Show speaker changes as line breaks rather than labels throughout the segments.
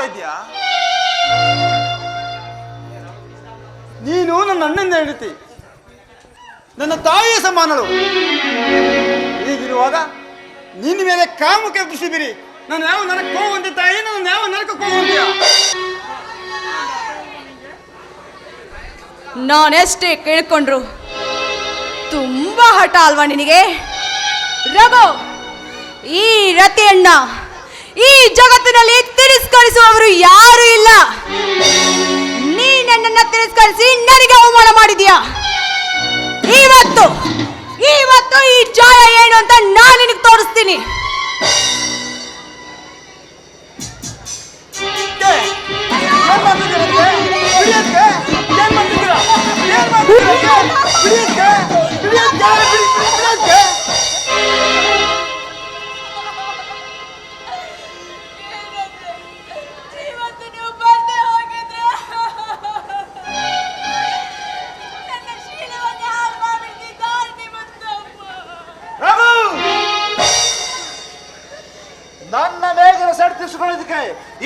ಮಾಡ್ತಾ ನೀನು ನನ್ನ ಅಣ್ಣನ ಹೆಂಡತಿ. ನನ್ನ ತಾಯಿಯ ಸಮಾನಳು. ಹೀಗಿರುವಾಗ ನಿನ್ನ ಮೇಲೆ ಕಾಮಕ್ಕೆ ಖುಷಿ ಬಿರಿ ನಾನು ಯಾವ ನರಕ್ಕೆ ಹೋಗುವಂತೆ ತಾಯಿ? ನಾನು ಯಾವ ನರಕಕ್ಕೆ ಹೋಗುವಂತೆಯಾ
ನಾನೆಷ್ಟೇ ಕೇಳ್ಕೊಂಡ್ರು ತುಂಬಾ ಹಠ ಅಲ್ವಾ ನಿನಗೆ? ರಘು, ಈ ರತಿಯಣ್ಣ, ಈ ಜಗತ್ತಿನಲ್ಲಿ ತಿರಸ್ಕರಿಸುವವರು ಯಾರು ಇಲ್ಲ. ನೀ ನನ್ನನ್ನ ತಿರಸ್ಕರಿಸಿ ನನಗೆ ಅವಮಾನ ಮಾಡಿದ್ಯಾ? ಇವತ್ತು ಇವತ್ತು ಈ ಜಾಯ ಏನು ಅಂತ ನಾನು ನಿನಗೆ ತೋರಿಸ್ತೀನಿ.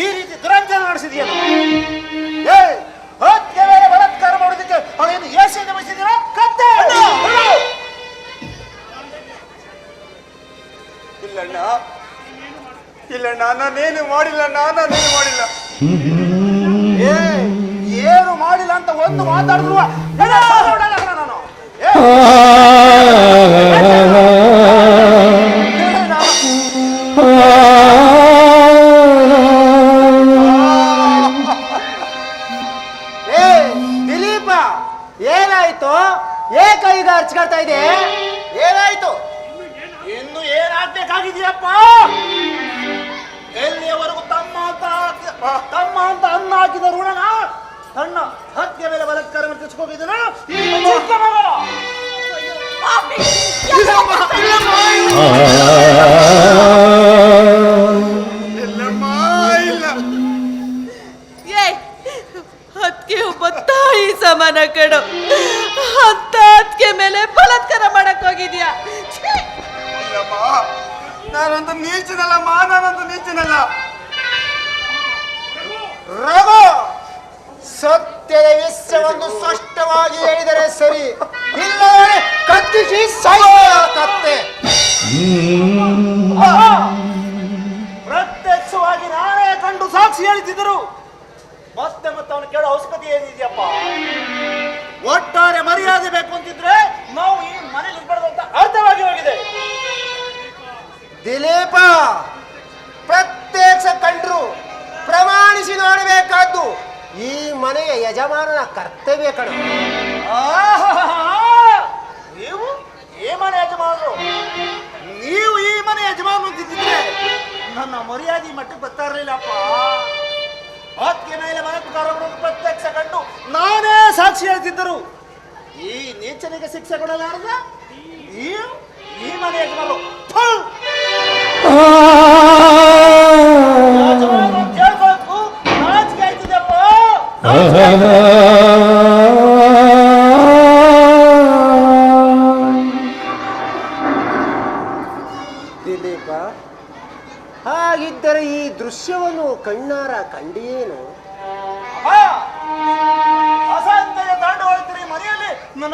ಈ ರೀತಿ ದುರಂಜನ ನಡೆಸಿದೆಯಲ್ಲ? ಏ ಮಾಡೋದಕ್ಕೆ ಅವಳೇನು ಏಸಿಯಿಂದ ಬಯಸಿದ್ದೀರ? ಕತ್ತೆ!
ಇಲ್ಲಣ್ಣ ಇಲ್ಲಣ್ಣ, ನಾನೇನು ಮಾಡಿಲ್ಲ ನಾನೇನು ಮಾಡಿಲ್ಲ.
ಏ ಏನು ಮಾಡಿಲ್ಲ ಅಂತ ಒಂದು ಮಾತಾಡಿದ್ರು. ನಾನು ಏಕ ಈಗ ಹರ್ಚ್ಕೊಳ್ತಾ ಇದೆ ಏನಾಯ್ತು? ಇನ್ನು ಏನಾಗ್ಬೇಕಾಗಿದೆಯಪ್ಪ? ಎಲ್ಲಿಯವರೆಗೂ ತಮ್ಮ ಅಂತ ತಮ್ಮ ಅಂತ ಅನ್ನ ಹಾಕಿದ ಋಣನ ತನ್ನ ಹತ್ಯೆ ಮೇಲೆ ಬಲತ್ಕಾರ ತೆಗೆದುಕೋಗಿದ್ದನ
ಇಲ್ಲಮ್ಮ ಇಲ್ಲ
ಏ ಅದಕ್ಕೆ ಒಬ್ಬ ತಾಯಿ ಸಮಾನ ಕಡು ಅಂತ ಅದಕ್ಕೆ ಮೇಲೆ ಬಲಾತ್ಕಾರ ಮಾಡಕ್ ಹೋಗಿದ್ಯಾ!
ಇಲ್ಲಮ್ಮ ನಾನಂತ ನೀಚನಲ್ಲಮ್ಮ ನಾನಂತ ನೀಚನಲ್ಲ.
ರಘು ಸತ್ಯದ ವಿಷಯವನ್ನು ಸ್ಪಷ್ಟವಾಗಿ ಹೇಳಿದರೆ ಸರಿ. ಇಲ್ಲವೇ ಕತ್ತಿಸಿ ಕತ್ತೆ! ಪ್ರತ್ಯಕ್ಷವಾಗಿ ನಾನೇ ಕಂಡು ಸಾಕ್ಷಿ ಹೇಳ್ತಿದ್ರು ಮತ್ತೆ ಮತ್ತೆ ಅವನು ಕೇಳೋ ಅವಶ್ಯಕತೆ ಏನಿದೆಯಪ್ಪ? ಒಟ್ಟಾರೆ ಮರ್ಯಾದೆ ಬೇಕು ಅಂತಿದ್ರೆ ನಾವು ಈ ಮನೇಲಿ ಇರ್ಬಾರ್ದು ಅಂತ ಅರ್ಥವಾಗಿ ಹೋಗಿದೆ. ದಿಲೀಪ ಪ್ರತ್ಯಕ್ಷ ಕಂಡ್ರು ಪ್ರಮಾಣಿಸಿ ನೋಡಬೇಕಾದ್ದು ಈ ಮನೆಯ ಯಜಮಾನನ ಕರ್ತವ್ಯ ಕಣ. ನೀವು ಈ ಮನೆ ಯಜಮಾನರು. ನೀವು ಈ ಮನೆ ಯಜಮಾನರು ಅಂತಿದ್ರೆ ನನ್ನ ಮರ್ಯಾದೆ ಮಟ್ಟಕ್ಕೆ ಬರ್ತಾ ಇರಲಿಲ್ಲಪ್ಪ. ಅದಕ್ಕೆ ಮೇಲೆ ಬಲಾತ್ಕಾರವನ್ನು ಪ್ರತ್ಯಕ್ಷ ಕಂಡು ನಾನೇ ಸಾಕ್ಷಿ ಹೇಳ್ತಿದ್ದರು. ಈ ನೀಚನಿಗೆ ಶಿಕ್ಷೆ ಕೊಡಲಾರದ ಈ ಮನೆ ಯಜಮಾನರು.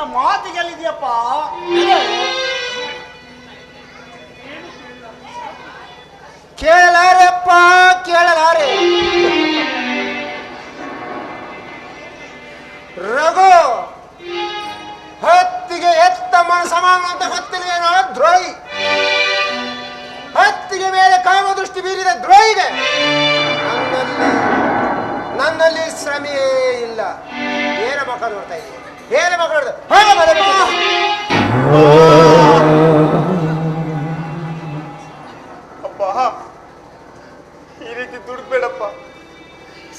ನನ್ನ ಮಾತಿಗೆ ಎಲ್ಲಿದೆಯಪ್ಪ? ಕೇಳಲಾರೆ ಅಪ್ಪ ಕೇಳಲಾರೆ. ರಘು ಹತ್ತಿಗೆ ಎತ್ತ ಮನ ಸಮಾನ ಅಂತ ಗೊತ್ತಿಲ್ಲ ದ್ರೋಹಿ. ಹತ್ತಿಗೆ ಮೇಲೆ ಕಾಮ ದೃಷ್ಟಿ ಬೀರಿದ ದ್ರೋಹಿಗೆ ನನ್ನಲ್ಲಿ ನನ್ನಲ್ಲಿ ಶ್ರಮೆಯೇ ಇಲ್ಲ. ಏನ ಮಕ್ಕ ನೋಡ್ತಾ ಇದ್ದೀನಿ. ಏನ ಮಾತಾಡೋದು
ಅಪ್ಪ ಈ ರೀತಿ ದುಡ್ಡು ಬೇಡಪ್ಪ.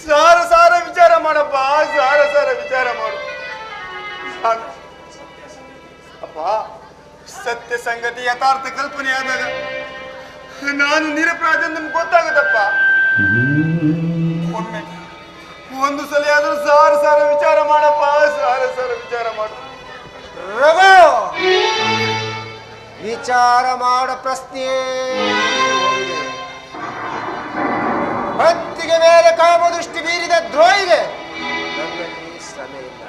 ಸಾರ ಸಾರ ವಿಚಾರ ಮಾಡಪ್ಪ ಸಾರ ಸಾರ ವಿಚಾರ ಮಾಡು. ಅಪ್ಪ ಸತ್ಯ ಸಂಗತಿ ಯಥಾರ್ಥ ಕಲ್ಪನೆ ಆದಾಗ ನಾನು ನಿರಪರಾಧ ನಮ್ಗೆ ಗೊತ್ತಾಗುತ್ತಪ್ಪ ಒಂದು ಸಲ ಆದ್ರೂ ಸಾರ ಸಾರ ವಿಚಾರ ಮಾಡಪ್ಪ, ಸಾರ ಸಾರ ವಿಚಾರ ಮಾಡು.
ರಘು! ವಿಚಾರ ಮಾಡ ಪ್ರಶ್ನೆ. ಹತ್ತಿಗೆ
ಮೇಲೆ ಕಾಮದೃಷ್ಟಿ ಬೀರಿದ ದ್ರೋಹಿಗೆ ನನ್ನಲ್ಲಿ ಇಲ್ಲ.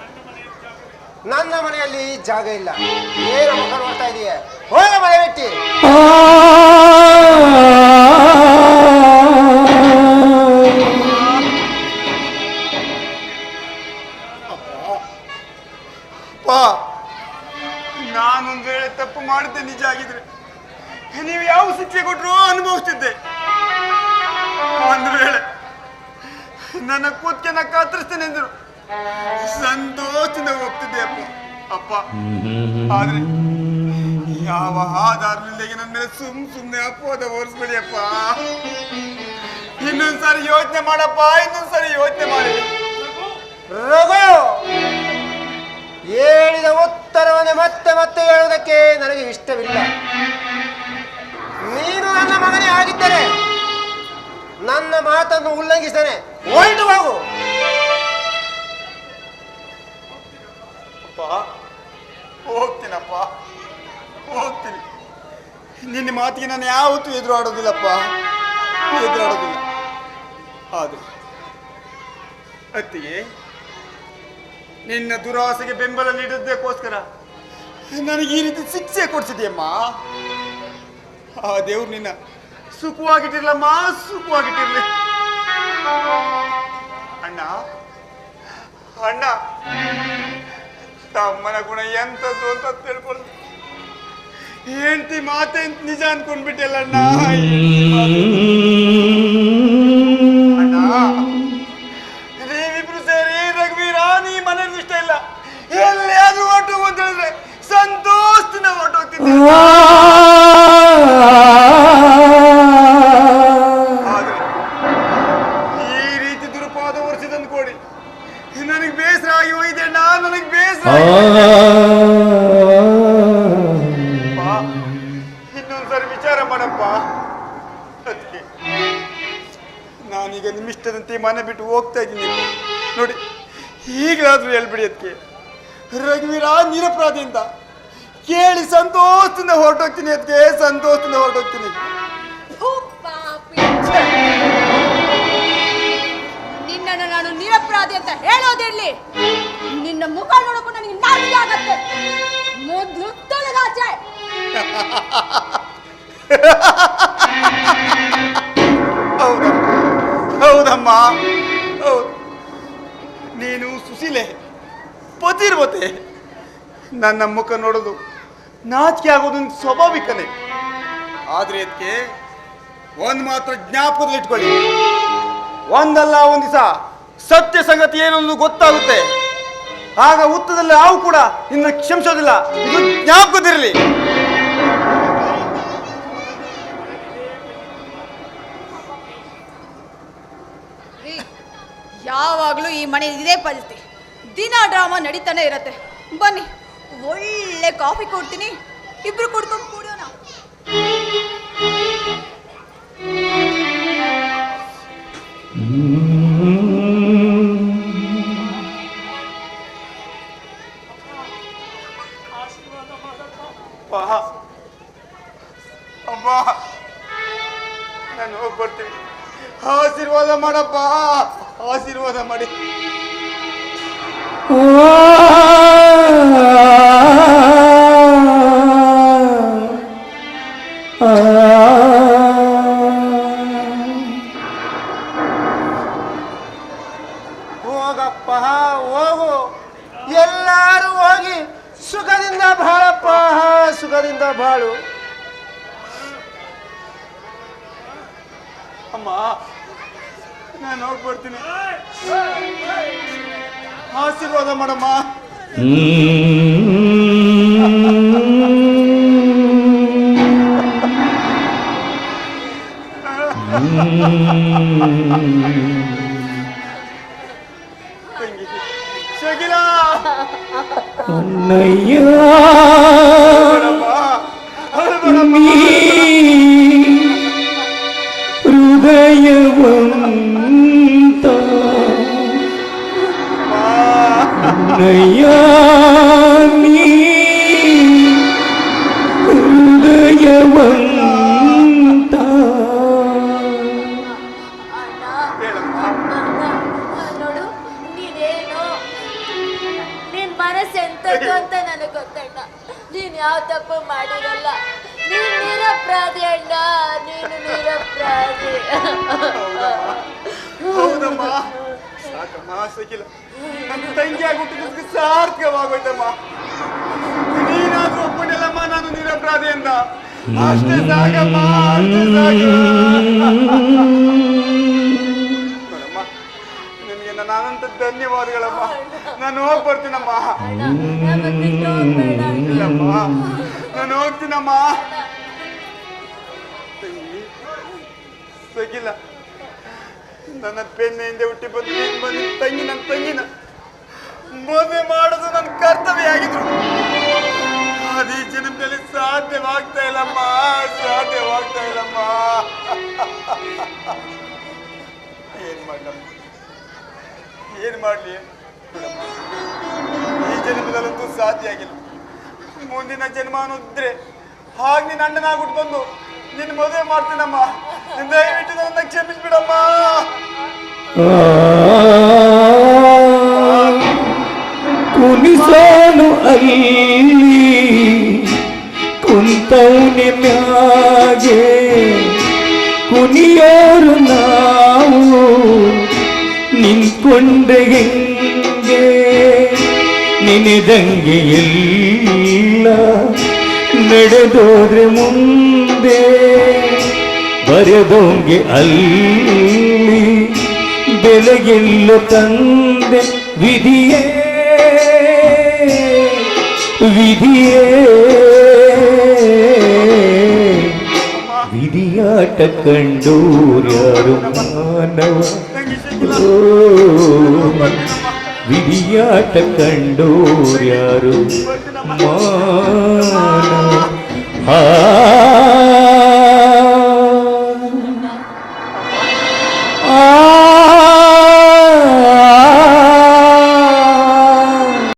ನನ್ನ ಮನೆಯಲ್ಲಿ ಜಾಗ ಇಲ್ಲ. ಏನು ಮುಖ ನೋಡ್ತಾ ಇದೆಯೇ? ಹೋಗ ಮನೆ ಬಿಟ್ಟಿ.
ನಾನೊಂದು ವೇಳೆ ತಪ್ಪು ಮಾಡಿದ್ದೆ, ನಿಜ ಆಗಿದ್ರೆ. ನೀವು ಯಾವ ಶಿಕ್ಷೆ ಕೊಟ್ಟರು ಅನುಭವಿಸ್ತಿದ್ದೆ. ಒಂದು ವೇಳೆ ನನ್ನ ಕೂತ್ಕೆನ ಕಾತರಿಸ್ತೇನೆ ಎಂದರು ಸಂತೋಷದಿಂದ ಹೋಗ್ತಿದ್ದೆ ಅಪ್ಪ. ಅಪ್ಪ. ಆದ್ರೆ ಯಾವ ಆಧಾರವಿಲ್ಲದೆ ನನ್ನ ಸುಮ್ ಸುಮ್ಮನೆ ಅಪವಾದ ಓರಿಸ್ಬೇಡಿ ಅಪ್ಪ. ಇನ್ನೊಂದ್ಸಾರಿ ಯೋಚನೆ ಮಾಡಪ್ಪ, ಇನ್ನೊಂದ್ಸಾರಿ ಯೋಚನೆ ಮಾಡಿ.
ರಘು! ಹೇಳಿದ ಉತ್ತರವನ್ನು ಮತ್ತೆ ಮತ್ತೆ ಹೇಳುವುದಕ್ಕೆ ನನಗೆ ಇಷ್ಟವಿಲ್ಲ. ನೀನು ನನ್ನ ಮಗನೇ ಆಗಿದ್ದರೆ ನನ್ನ ಮಾತನ್ನು ಉಲ್ಲಂಘಿಸ್ತಾನೆ ಹೊರಟು ಹೋಗು.
ಹೋಗ್ತೀನಪ್ಪ, ಹೋಗ್ತೀನಿ. ನಿನ್ನ ಮಾತಿಗೆ ನಾನು ಯಾವತ್ತೂ ಎದುರು ಆಡೋದಿಲ್ಲಪ್ಪ ಎದುರು ಆಡೋದಿಲ್ಲ ಆದ್ರೆ ಅತ್ತಿಗೆ ನಿನ್ನ ದುರಾಸೆಗೆ ಬೆಂಬಲ ನೀಡಿದ್ದಕ್ಕೋಸ್ಕರ ನನಗೆ ಈ ರೀತಿ ಶಿಕ್ಷೆ ಕೊಡ್ಸಿದ್ಯಮ್ಮ. ಆ ದೇವ್ರು ನಿನ್ನ ಸುಖವಾಗಿಟ್ಟಿರ್ಲಮ್ಮ ಸುಖವಾಗಿಟ್ಟಿರ್ಲಿ. ಅಣ್ಣ ಅಣ್ಣ, ತಮ್ಮನ ಗುಣ ಎಂತದ್ದು ಅಂತ ತಿಳ್ಕೊಂಡು ಹೇಳ್ತಿ ಮಾತೆ ನಿಜ ಅನ್ಕೊಂಡ್ಬಿಟ್ಟೆಲ್ಲ ಅಣ್ಣ. ಈ ರೀತಿ ದುರುಪಾದ ವರ್ಷದಂದು ಅನ್ಕೊಡಿ ನನಗೆ ಬೇಸರ ಆಗಿ ನಾ ನನಗೆ ಬೇಸರ ಇನ್ನೊಂದ್ಸರಿ ವಿಚಾರ ಮಾಡಪ್ಪ. ನಾನೀಗ ನಿಮ್ಮಿಷ್ಟದಂತೆ ಮನೆ ಬಿಟ್ಟು ಹೋಗ್ತಾ ಇದ್ದೀನಿ. ನೋಡಿ, ಈಗಲಾದ್ರೂ ಹೇಳ್ಬಿಡಿ ಅದಕ್ಕೆ. ರಘುವೀರ ನಿರಪರಾಧಿ ಕೇಳಿ ಸಂತೋಷದಿಂದ ಹೊರಟೋಗ್ತೀನಿ ಅದಕ್ಕೆ ಸಂತೋಷದಿಂದ ಹೊರಟೋಗ್ತೀನಿ.
ಥು, ಪಾಪಿ. ನಿನ್ನನ್ನು ನಾನು ನಿರಪರಾಧಿ ಅಂತ ಹೇಳೋದಿರ್ಲಿ. ನಿನ್ನ ಮುಖ ನೋಡಕ್ಕೂ ನನಗೆ ನಾಚಿಕೆ ಆಗತ್ತೆ. ಮೊದ್ಲು ತೊಲಗಾಚೆ
ಹೌದಮ್ಮ ಹೌದಮ್ಮ. ಹೌದು. ನೀನು ಸುಶೀಲೆ ಪತಿರ್ವತೆ. ನನ್ನ ಮುಖ ನೋಡೋದು ನಾಚಿಕೆ ಆಗೋದು ನಿನ್ ಸ್ವಾಭಾವಿಕನೇ ಆದ್ರೆ ಅದಕ್ಕೆ ಒಂದ್ ಮಾತ್ರ ಜ್ಞಾಪಕದಲ್ಲಿ ಇಟ್ಕೊಳ್ಳಿ. ಒಂದಲ್ಲ ಒಂದು ದಿವಸ ಸತ್ಯ ಸಂಗತಿ ಏನೊಂದು ಗೊತ್ತಾಗುತ್ತೆ. ಆಗ ಉತ್ತದಲ್ಲಿ ನಾವು ಕೂಡ ಇನ್ನು ಕ್ಷಮಿಸೋದಿಲ್ಲ. ಇದು ಜ್ಞಾಪಕದಿರಲಿ
ಯಾವಾಗ್ಲೂ ಈ ಮನೆ ಇದೇ ಪರಿಸ್ಥಿತಿ. ದಿನ ಡ್ರಾಮಾ ನಡೀತಾನೆ ಇರತ್ತೆ. ಬನ್ನಿ. ಒಳ್ಳೆ ಕಾಫಿ ಕೊಡ್ತೀನಿ. ಇಬ್ರು ಕುಡ್ಕೊಂಡು ಕುಡಿಯೋಣ.
ಅಮ್ಮ ನಾನು ಹೋಗಿ ಬರ್ತೀನಿ ಆಶೀರ್ವಾದ
ಮಾಡಮ್ಮ ತಂಗಿ ಶಕಿಲ ಹೃದಯನಿ ಹೃದಯವಂತ ನೋಡು
ನೀನೇನು ನಿನ್ ಮನಸ್ಸು ಎಂಥದ್ದು ಅಂತ ನನಗೆ ಗೊತ್ತಣ್ಣ ನೀನ್
ಯಾವ
ತಪ್ಪು ಮಾಡಿರಲ್ಲ
ನೀನ್ ನಿರಪರಾಧಿ ಅಣ್ಣ ನೀನು
ನಿರಪರಾಧಿ ಹೌದಮ್ಮ. ಸಾಕಮ್ಮ ಸಿಕ್ಕಿಲ್ಲ ನನ್ನ ತಂಗಿ ಆಗ್ಬಿಟ್ಟಿದ್ದಕ್ಕೆ ಸಾರ್ಥಕವಾಗೋಯ್ತಮ್ಮ. ನೀನಾದ್ರೂ ಒಪ್ಪಿಲ್ಲಮ್ಮ ನಾನು ನಿರಪರಾಧಿ ಅಂತ ಅಷ್ಟೇ ಸಾಕಮ್ಮ, ಅಷ್ಟೇ ಸಾಕು. ಧನ್ಯವಾದಗಳಮ್ಮ. ನಾನು ಹೋಗಿ ಬರ್ತೀನಮ್ಮ. ಇಲ್ಲಮ್ಮ, ನಾನು ಹೋಗ್ತೀನಮ್ಮ. ಸಗಿಲ್ಲ ನನ್ನ ಹಿಂದೆ ಹುಟ್ಟಿ ಬಂದು ಬಂದು ಸಾಧ್ಯವಾಗ್ತಾ ಇಲ್ಲಮ್ಮ ಸಾಧ್ಯವಾಗ್ತಾ ಇಲ್ಲಮ್ಮ. ಏನ್ ಮಾಡ್ಲಮ್ಮ? ಏನ್ ಮಾಡ್ಲಿ? ಈ ಜನ್ಮದಲ್ಲಂತೂ ಸಾಧ್ಯ ಆಗಿಲ್ಲ. ಮುಂದಿನ ಜನ್ಮ ಅನ್ನೋದ್ರೆ ಹಾಗೆ ನಿನ್ನ ಅಣ್ಣನಾಗ್ಬಿಟ್ಟು ಬಂದು ನಿನ್ನ ಮದುವೆ ಮಾಡ್ತೀನಮ್ಮ. ದಯವಿಟ್ಟು ನನ್ನ ಕ್ಷಮಿಸ್ಬಿಡಮ್ಮ.
ಕುಣಿಸೋನು ಅಲ್ಲಿ ಕುಂತೌನಿ ಮ್ಯಾಗೆ ಕುನಿಯೋರು ನಾವು. ನಿಂತ್ಕೊಂಡ್ರೆ ಹೆಂಗೆ? ನೆನೆದಂಗೆ ಎಲ್ಲ ನಡೆದೋದ್ರೆ ಮುಂದೆ ಬರೆದೋಂಗೆ ಅಲ್ಲಿ ಬೆಲೆಗೆಲ್ಲ ತಂದೆ ವಿಧಿಯೇ ವಿಧಿಯೇ.
വിധിയാട്ട
കണ്ടൂരാരും വിധിയാട്ട കണ്ടൂരാരും
മാനവ
ആ